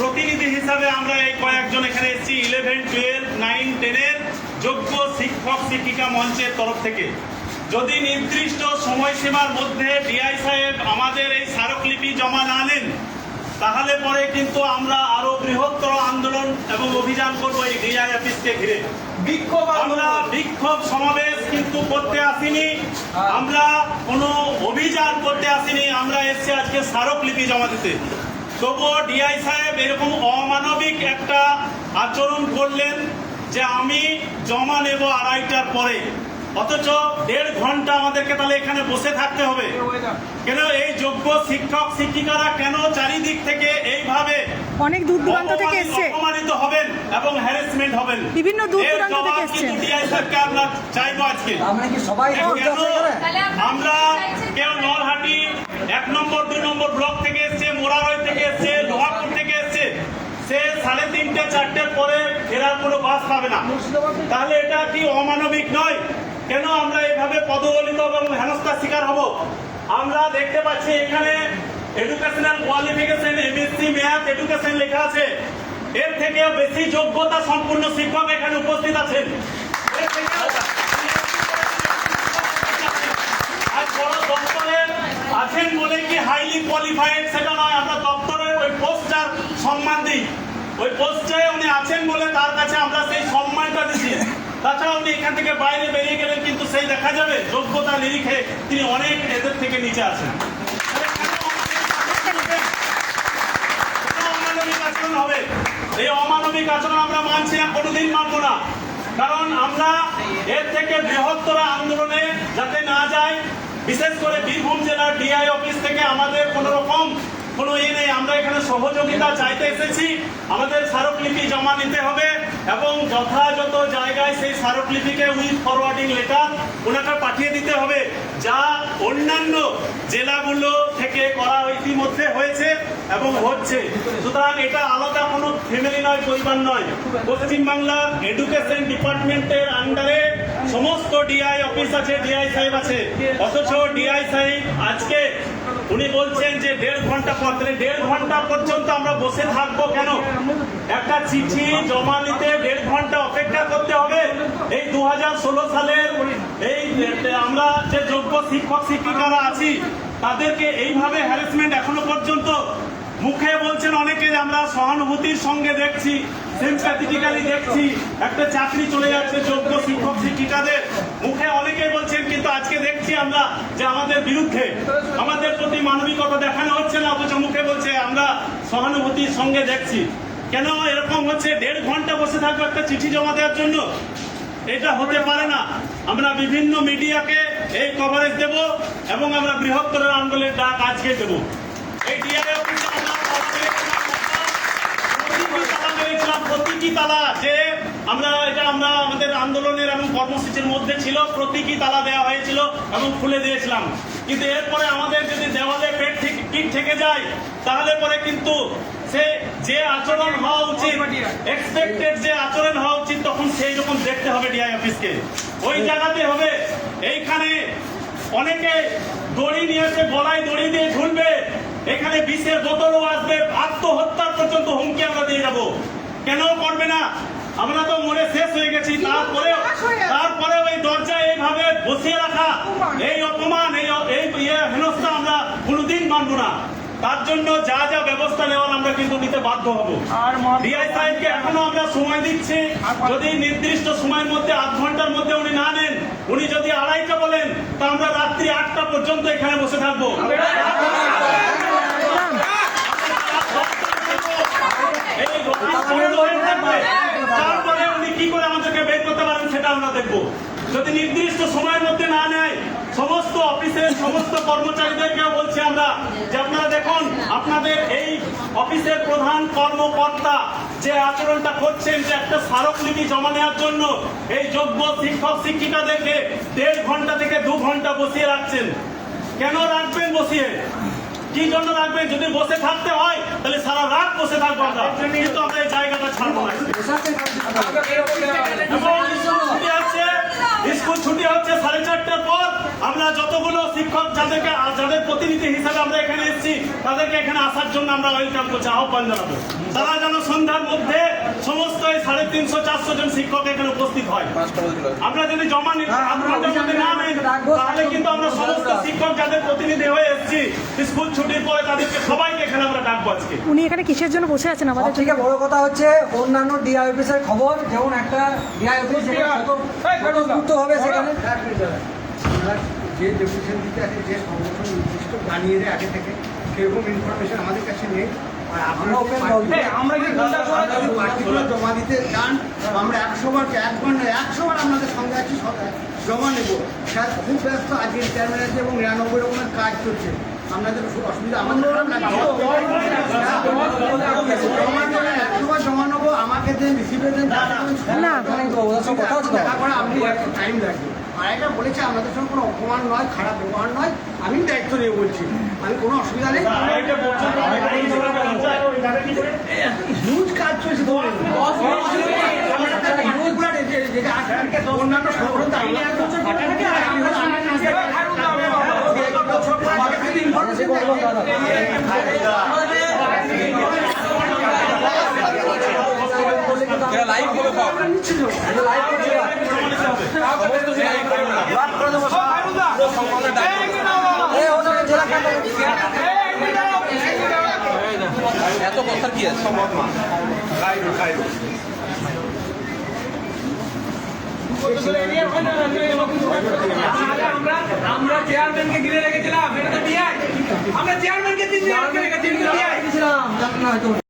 প্রতিনিধি হিসাবে আমরা এই কয়েকজন এখানে এসেছি ইলেভেন টুয়েলভ নাইন টেনের যোগ্য শিক্ষক শিক্ষিকা মঞ্চের তরফ থেকে। যদি নির্দিষ্ট সময়সীমার মধ্যে ডিআই সাহেব আমাদের এই স্মারকলিপি জমা না নেন তাহলে পরে কিন্তু আমরা আরও বৃহত্তর আন্দোলন এবং অভিযান করব এই ডিআই অফিসকে ঘিরে। বিক্ষোভ আমরা বিক্ষোভ সমাবেশ কিন্তু করতে আসিনি। আমরা কোনো অভিযান করতে আসিনি। আমরা এসেছি আজকে স্মারকলিপি জমা দিতে। তবুও ডিআই সাহেব এরকম অমানবিক একটা আচরণ করলেন যে আমি জমা নেব আড়াইটার পরে। অথচ দেড় ঘণ্টা আমাদেরকে তাহলে এখানে বসে থাকতে হবে। কেন এই যোগ্য শিক্ষক শিক্ষিকারা কেন চারিদিক থেকে এইভাবে অনেক দূর দূরান্ত থেকে এসছে। অপমানিত হবেন এবং হ্যারাসমেন্ট হবেন। বিভিন্ন দূর দূরান্ত থেকে এসছে। DI সাহেবকে আমরা চাইব আজকে। আমরা কি সবাই আমরা কেউ নলহাটি এক নম্বর দুই নম্বর ব্লক থেকে মোরারই থেকে থেকে এসছে, সে সাড়ে তিনটে, চারটের পরে ফেরার কোনো বাস পাবে না। তাহলে এটা কি অমানবিক নয়? কেন আমরা এভাবে পদদলিত এবং হেনস্থার শিকার হব? আমরা দেখতে পাচ্ছি এখানে educational qualification MSc math education লেখা আছে। এর থেকেও বেশি যোগ্যতা সম্পূর্ণ শিক্ষক এখানে উপস্থিত আছেন। আছেন বলে কি হাইলি কোয়ালিফাইড সেটা নয় আমরা দপ্তরের ওই পোস্টটার সম্মান দিই ওই পোস্টে উনি আছেন বলে তার কাছে আমরা সেই সম্মানটা দিচ্ছি তাছাড়া উনি এখান থেকে বাইরে বেরিয়ে গেলে কিন্তু সেই দেখা যাবে, যোগ্যতা নিরিখে তিনি অনেক এদের থেকে নিচে আছেন। হবে। এই অমানবিক আচরণ আমরা মানছি না কোনোদিন মানবো না। কারণ আমরা এর থেকে বৃহত্তর আন্দোলনে যাতে না যায় বিশেষ করে বীরভূম জেলার ডিআই অফিস থেকে আমাদের কোন রকম কোনো ইয়ে নেই। আমরা এখানে সহযোগিতা চাইতে এসেছি। আমাদের স্মারকলিপি জমা নিতে হবে এবং যথাযথ জায়গায় সেই স্মারকলিপিকে উইথ ফরওয়ার্ডিং লেটার ওনাকে পাঠিয়ে দিতে হবে, যা অন্যান্য জেলাগুলো থেকে করা ইতিমধ্যে হয়েছে এবং হচ্ছে। সুতরাং এটা আলাদা কোনো ফ্যামিলি নয়, পরিবার নয়। পশ্চিমবাংলার এডুকেশন ডিপার্টমেন্টের আন্ডারে সমস্ত ডিআই অফিস আছে ডিআই সাহেব আছে। অথচ ডিআই সাহেব আজকে উনি বলছেন যে দেড় ঘণ্টা পর, তাহলে দেড় ঘণ্টা পর্যন্ত আমরা বসে থাকব কেন? একটা চিঠি জমা নিতে দেড় ঘণ্টা অপেক্ষা করতে হবে। এই দু হাজার ষোলো সালের এই, আমরা যে যোগ্য শিক্ষক, শিক্ষিকারা আছি, তাদেরকে এইভাবে হ্যারাসমেন্ট এখনও পর্যন্ত মুখে বলছেন অনেকে আমরা সহানুভূতির সঙ্গে দেখছি সিম্প্যাথেটিক্যালি দেখছি। একটা চাকরি চলে যাচ্ছে, যোগ্য শিক্ষক, শিক্ষিকাদের। মুখে অনেকে বলছেন, কিন্তু আজকে দেখছি আমরা যে আমাদের বিরুদ্ধে, আমাদের প্রতি মানবিকতা দেখানো হচ্ছে না, অথচ মুখে বলছে আমরা সহানুভূতির সঙ্গে দেখছি। কেন এরকম হচ্ছে? দেড় ঘণ্টা বসে থাকব একটা চিঠি জমা দেওয়ার জন্য? এটা হতে পারে না। আমরা বিভিন্ন মিডিয়াকে এই কভারেজ দেব এবং আমরা বৃহত্তর আন্দোলনের ডাক আজকে দেব। এই ডিআই প্রতিটি তালা আমরা এটা আমরা আমাদের আন্দোলনের এবং কর্মসূচির মধ্যে ছিল প্রতীকী তালা দেওয়া হয়েছিল। এবং খুলে দিয়েছিলাম কিন্তু এরপরে আমাদের যদি দেওয়ালে পেট পিঠ থেকে যায়, তাহলে পরে কিন্তু সে যে আচরণ হওয়া উচিত এক্সপেক্টেড যে আচরণ হওয়া উচিত তখন সেই রকম দেখতে হবে ডিআই অফিসকে ওই জায়গাতে হবে এইখানে অনেকে দড়ি নিয়েছে গলায় দড়ি দিয়ে ঝুলবে এখানে বিষের বোতলও আসবে আত্মহত্যার পর্যন্ত হুমকি আমরা দিয়ে যাব কেন করবে না? আমরা তো মরে শেষ হয়ে গেছি। তারপরে তারপরে ওই দরজায় এইভাবে বসিয়ে রাখা এই অপমান এই ইয়ে হেনস্থা আমরা কোনোদিন মানবো না। তার জন্য যা যা ব্যবস্থা নেওয়ার আমরা কিন্তু নিতে বাধ্য হব। ডিআই সাহেবকে এখনও আমরা সময় দিচ্ছি। যদি নির্দিষ্ট সময়ের মধ্যে আধ ঘণ্টার মধ্যে উনি না নেন উনি যদি আড়াইটা বলেন তা আমরা রাত্রি আটটা পর্যন্ত এখানে বসে থাকব এই রোগী পূর্ণ হয়ে থাকবে। তারপরে উনি কি করে আমাদেরকে বের করতে পারেন সেটা আমরা দেখব যদি নির্দিষ্ট সময়ের মধ্যে না নেয় সমস্ত অফিসের সমস্ত কর্মচারীদেরকেও বলছি আমরা যে আপনারা দেখুন আপনাদের এই অফিসের প্রধান কর্মকর্তা যে আচরণটা করছেন যে একটা স্মারকলিপি জমা নেওয়ার জন্য এই যোগ্য শিক্ষক শিক্ষিকাদেরকে দেড় ঘণ্টা থেকে দু ঘণ্টা বসিয়ে রাখছেন। কেন রাখবেন বসিয়ে? কি জন্য রাখবেন? যদি বসে থাকতে হয় তাহলে সারা রাত বসে থাকব আমরা। কিন্তু আমরা এই জায়গাটা ছাড়বো না এবং স্কুল ছুটি হচ্ছে স্কুল ছুটি হচ্ছে সাড়ে চারটার পর আমরা যতগুলো শিক্ষক যাদেরকে যাদের প্রতিনিধি হিসাবে আমরা এখানে এসেছি তাদেরকে এখানে আসার জন্য আমরা ওয়েলকাম করছি আহ্বান জানাব। তারা যেন সন্ধ্যার মধ্যে সমস্ত এই সাড়ে তিনশো চারশো জন শিক্ষক এখানে উপস্থিত হয়। আমরা যদি জমা নিতে হ্যাঁ, না নেই রাখব। তাহলে কিন্তু আমরা সমস্ত শিক্ষক যাদের প্রতিনিধি হয়ে এসেছি স্কুল ছুটির পরে তাদেরকে সবাইকে এখানে আমরা ডাকবো আজকে। উনি এখানে কিসের জন্য বসে আছেন আমাদের থেকে বড় কথা হচ্ছে অন্যান্য ডিআই অফিসের খবর যেমন একটা ডিআই অফিস যুক্ত হবে সেখানে। আমরা যে ডেপুটেশন দিতে আছে যে সংগঠন নির্দিষ্ট জানিয়ে দেয় আগে থেকে সেরকম ইনফরমেশন আমাদের কাছে নেই আর আপনারা জমা দিতে চান আমরা একশো বার একবার নয় একশো বার আপনাদের সঙ্গে আছি জমা নেব স্যার খুব ব্যস্ত আজকে রিটায়ারমেন্ট আছে এবং নিরানব্বই রকমের কাজ চলছে আপনাদের অসুবিধা আমাদের জমা নেবে আমাকে দেন রিসিভে দেন না। টাইম লাগবে আর বলেছে আপনাদের সঙ্গে কোনো অপমান নয় খারাপ ব্যবহার নয় আমি দায়িত্ব নিয়ে বলছি আমি কোনো অসুবিধা নেই হিউজ কাজ চলছে অন্যান্য আমরা একটা particular এই যে- যেটা আজকে অন্যান্য সংগঠন তো আমরা তো থাকে, আর আমরা তো আমরা আমাকে যদি information দেয়, এই অন্যান্য জেলা ক্যাম্পে এত কথার কি আছে আমরা চেয়ারম্যানকে ঘিরে রেখেছিলাম। এটা তো আমরা চেয়ারম্যানকে দিয়েছিলাম। না